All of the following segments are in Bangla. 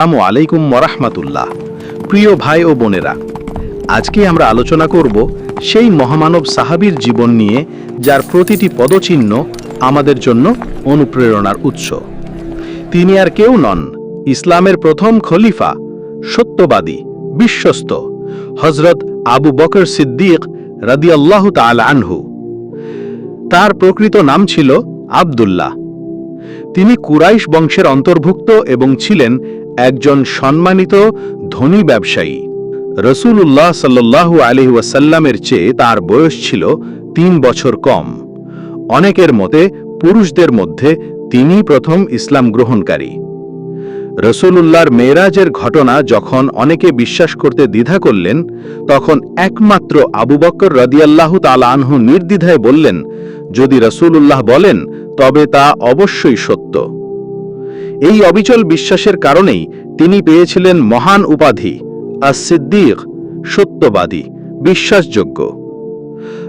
আসসালামু আলাইকুম ওরহমাতুল্লাহ প্রিয় ভাই ও বোনেরা, আজকে আমরা আলোচনা করব সেই মহামানব সাহাবীর জীবন নিয়ে, যার প্রতিটি পদচিহ্ন আমাদের জন্য অনুপ্রেরণার উৎস। তিনি আর কেউ নন, ইসলামের প্রথম খলিফা, সত্যবাদী, বিশ্বস্ত হজরত আবু বকর সিদ্দিক রাদিয়াল্লাহু তাআলা আনহু। তার প্রকৃত নাম ছিল আবদুল্লাহ। তিনি কুরাইশ বংশের অন্তর্ভুক্ত এবং ছিলেন একজন সম্মানিত ধনী ব্যবসায়ী। রসুল্লাহ সাল্লাল্লাহু আলহি ওয়াসাল্লামের চেয়ে তার বয়স ছিল তিন বছর কম। অনেকের মতে পুরুষদের মধ্যে তিনি প্রথম ইসলাম গ্রহণকারী। রসুলুল্লাহর মেয়েরাজের ঘটনা যখন অনেকে বিশ্বাস করতে দ্বিধা করলেন, তখন একমাত্র আবু বক্কর রদিয়াল্লাহু তালা আনহু নির্দ্বিধায় বললেন, যদি রসুলুল্লাহ বলেন, তবে তা অবশ্যই সত্য। এই অবিচল বিশ্বাসের কারণেই তিনি পেয়েছিলেন মহান উপাধি আস সিদ্দিক সত্যবাদী, বিশ্বাসযোগ্য।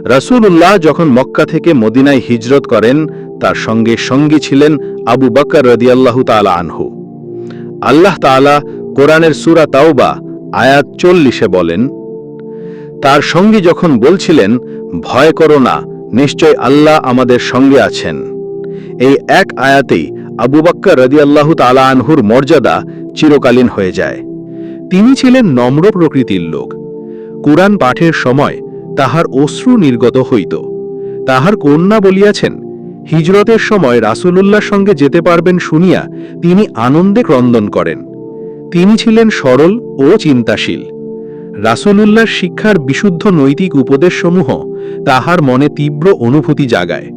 রাসূলুল্লাহ যখন মক্কা থেকে মদিনায় হিজরত করেন, তার সঙ্গে সঙ্গী ছিলেন আবু বকর রদিয়াল্লাহু তালা আনহু। আল্লাহ তাআলা কোরআনের সূরা তাওবা, আয়াত চল্লিশে বলেন, তার সঙ্গী যখন বলছিলেন, ভয় করো না, নিশ্চয় আল্লাহ আমাদের সঙ্গে আছেন, এই এক আয়াতেই আবু বাক্কা রদিয়াল্লাহু তালা আনহুর মর্যাদা চিরকালীন হয়ে যায়। তিনি ছিলেন নম্র প্রকৃতির লোক। কুরআন পাঠের সময় তাহার অশ্রু নির্গত হইত। তাহার কন্যা বলিয়াছেন, হিজরতের সময় রাসূলুল্লাহর সঙ্গে যেতে পারবেন শুনিয়া তিনি আনন্দে ক্রন্দন করেন। তিনি ছিলেন সরল ও চিন্তাশীল। রাসূলুল্লাহর শিক্ষার বিশুদ্ধ নৈতিক উপদেশসমূহ তাহার মনে তীব্র অনুভূতি জাগায়।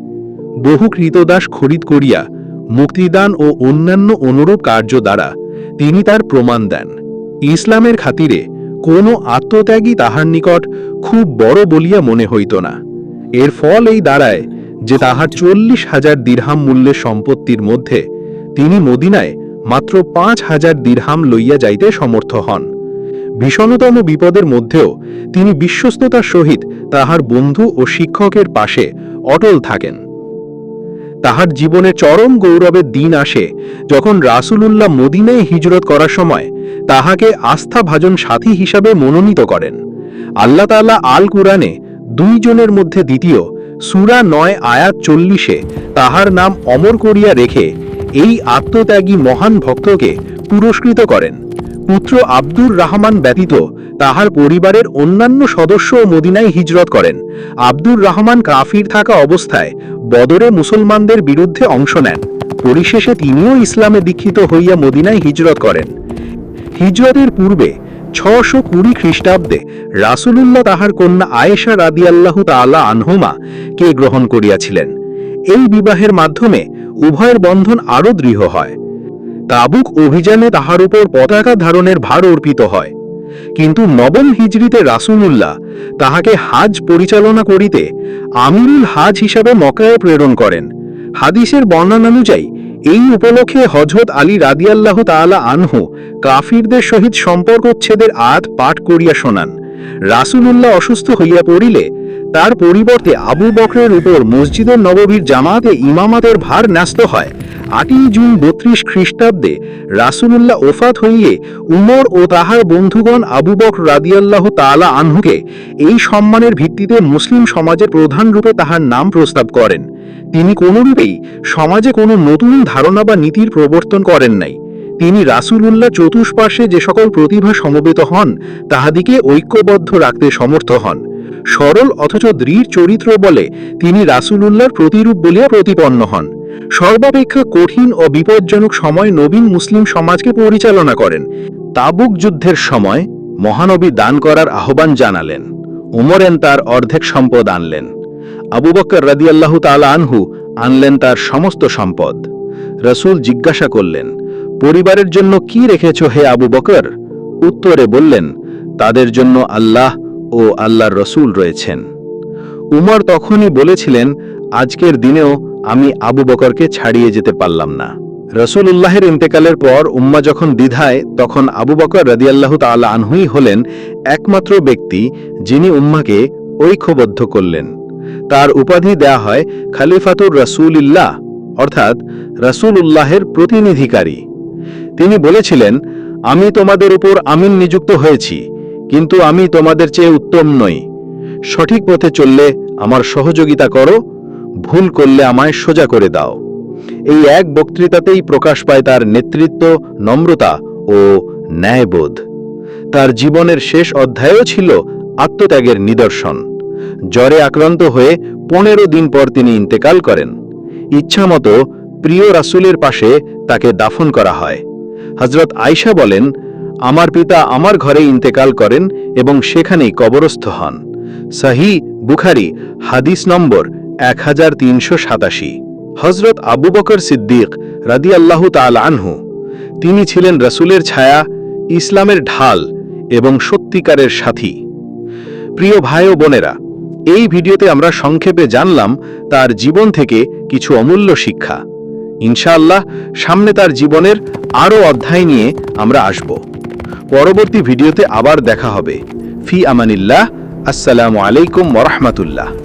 বহু কৃতদাস খরিদ করিয়া মুক্তিদান ও অন্যান্য অনুরূপ কার্য দ্বারা তিনি তার প্রমাণ দেন। ইসলামের খাতিরে কোনো আত্মত্যাগী তাহার নিকট খুব বড় বলিয়া মনে হইত না। এর ফল এই দাঁড়ায় যে তাহার চল্লিশ হাজার দিরহাম মূল্যের সম্পত্তির মধ্যে তিনি মদিনায় মাত্র পাঁচ হাজার দিরহাম লইয়া যাইতে সমর্থ হন। ভীষণতম বিপদের মধ্যেও তিনি বিশ্বস্ততার সহিত তাহার বন্ধু ও শিক্ষকের পাশে অটল থাকেন। তাহার জীবনে চরম গৌরবের দিন আসে। যখন রাসূলুল্লাহ মদিনায় হিজরত করার সময় তাহাকে আস্থাভাজন সাথী হিসাবে মনোনীত করেন। আল্লাহ তাআলা আল কুরআনে দুইজনের মধ্যে দ্বিতীয়, সুরা নয়, আয়াত চল্লিশে তাহার নাম অমর করিয়া রেখে এই আত্মত্যাগী মহান ভক্তকে পুরস্কৃত করেন। পুত্র আব্দুর রহমান ব্যতীত তাহার পরিবারের অন্যান্য সদস্যও মদিনায় হিজরত করেন। আব্দুর রহমান কাফির থাকা অবস্থায় বদরে মুসলমানদের বিরুদ্ধে অংশ নেন। পরিশেষে তিনিও ইসলামে দীক্ষিত হইয়া মদিনায় হিজরত করেন। হিজরতের পূর্বে ছশো কুড়ি খ্রিস্টাব্দে রাসূলুল্লাহ তাহার কন্যা আয়েশা রাদিয়াল্লাহু তাআলা আনহুমা কে গ্রহণ করিয়াছিলেন। এই বিবাহের মাধ্যমে উভয়ের বন্ধন আরও দৃঢ় হয়। তাবুক অভিযানে তাহার উপর পতাকা ধারণের ভার অর্পিত হয়। কিন্তু নবম হিজরিতে রাসূলুল্লাহ তাহাকে হাজ পরিচালনা করিতে আমিরুল হাজ হিসাবে মকায় প্রেরণ করেন। হাদিসের বর্ণনানুযায়ী, এই উপলক্ষে হজরত আলী রাদিয়াল্লাহ তাআলা আনহু কাফিরদের সহিত সম্পর্কচ্ছেদের আয়াত পাঠ করিয়া শোনান। রাসূলুল্লাহ অসুস্থ হইয়া পড়িলে তার পরিবর্তে আবু বকরের উপর মসজিদের নববীর জামাতে ইমামাতের ভার ন্যস্ত হয়। আটই জুন বত্রিশ খ্রিস্টাব্দে রাসূলুল্লাহ ওফাত হইয়ে উমর ও তাহার বন্ধুগণ আবু বকর রাদিয়াল্লাহ তাআলা আনহুকে এই সম্মানের ভিত্তিতে মুসলিম সমাজের প্রধান রূপে তাহার নাম প্রস্তাব করেন। তিনি কোনরূপেই সমাজে কোনো নতুন ধারণা বা নীতির প্রবর্তন করেন নাই। তিনি রাসূলুল্লাহ চতুষ্পার্শ্বে যে সকল প্রতিভা সমবেত হন, তাহাদিকে ঐক্যবদ্ধ রাখতে সমর্থ হন। সরল অথচ দৃঢ় চরিত্র বলে তিনি রাসূলুল্লাহর প্রতিরূপ বলিয়া প্রতিপন্ন হন। সর্বাপেক্ষা কঠিন ও বিপজ্জনক সময় নবীন মুসলিম সমাজকে পরিচালনা করেন। তাবুক যুদ্ধের সময় মহানবী দান করার আহ্বান জানালেন। উমরেন তার অর্ধেক সম্পদ আনলেন। আবু বকর রাদিয়াল্লাহু তাআলা আনহু আনলেন তার সমস্ত সম্পদ। রসূল জিজ্ঞাসা করলেন, পরিবারের জন্য কি রেখেছ হে আবু বকর? উত্তরে বললেন, তাদের জন্য আল্লাহ ও আল্লাহর রসুল রয়েছেন। উমর তখনই বলেছিলেন, আজকের দিনেও আমি আবু বকরকে ছাড়িয়ে যেতে পারলাম না। রসুলুল্লাহের ইন্তেকালের পর উম্মা যখন দ্বিধায়, তখন আবু বকর রদিয়াল্লাহ তাআলা আনহুই হলেন একমাত্র ব্যক্তি যিনি উম্মাকে ঐক্যবদ্ধ করলেন। তার উপাধি দেয়া হয় খালিফাতুর রসুলিল্লাহ, অর্থাৎ রসুল উল্লাহের প্রতিনিধিকারী। তিনি বলেছিলেন, আমি তোমাদের উপর আমিন নিযুক্ত হয়েছি, কিন্তু আমি তোমাদের চেয়ে উত্তম নই। সঠিক পথে চললে আমার সহযোগিতা করো ভুল করলে আমায় সোজা করে দাও। এই এক বক্তৃতাতেই প্রকাশ পায় তার নেতৃত্ব, নম্রতা ও ন্যায়বোধ। তার জীবনের শেষ অধ্যায়ও ছিল আত্মত্যাগের নিদর্শন। জ্বরে আক্রান্ত হয়ে পনেরো দিন পর তিনি ইন্তেকাল করেন। ইচ্ছামতো প্রিয় রাসুলের পাশে তাকে দাফন করা হয়। হজরত আয়শা বলেন, আমার পিতা আমার ঘরে ইন্তেকাল করেন এবং সেখানেই কবরস্থ হন। সাহি বুখারি, হাদিস নম্বর এক হাজার তিনশো সাতাশি। হজরত আবু বকর সিদ্দিক রাদি আল্লাহ তাল আনহু, তিনি ছিলেন রসুলের ছায়া, ইসলামের ঢাল এবং সত্যিকারের সাথী। প্রিয় ভাই ও বোনেরা, এই ভিডিওতে আমরা সংক্ষেপে জানলাম তার জীবন থেকে কিছু অমূল্য শিক্ষা। ইনশাআল্লাহ, সামনে তার জীবনের আরও অধ্যায় নিয়ে আমরা আসব। পরবর্তী ভিডিওতে আবার দেখা হবে। ফি আমানিল্লাহ, আসসালামু আলাইকুম ওরহমতুল্লাহ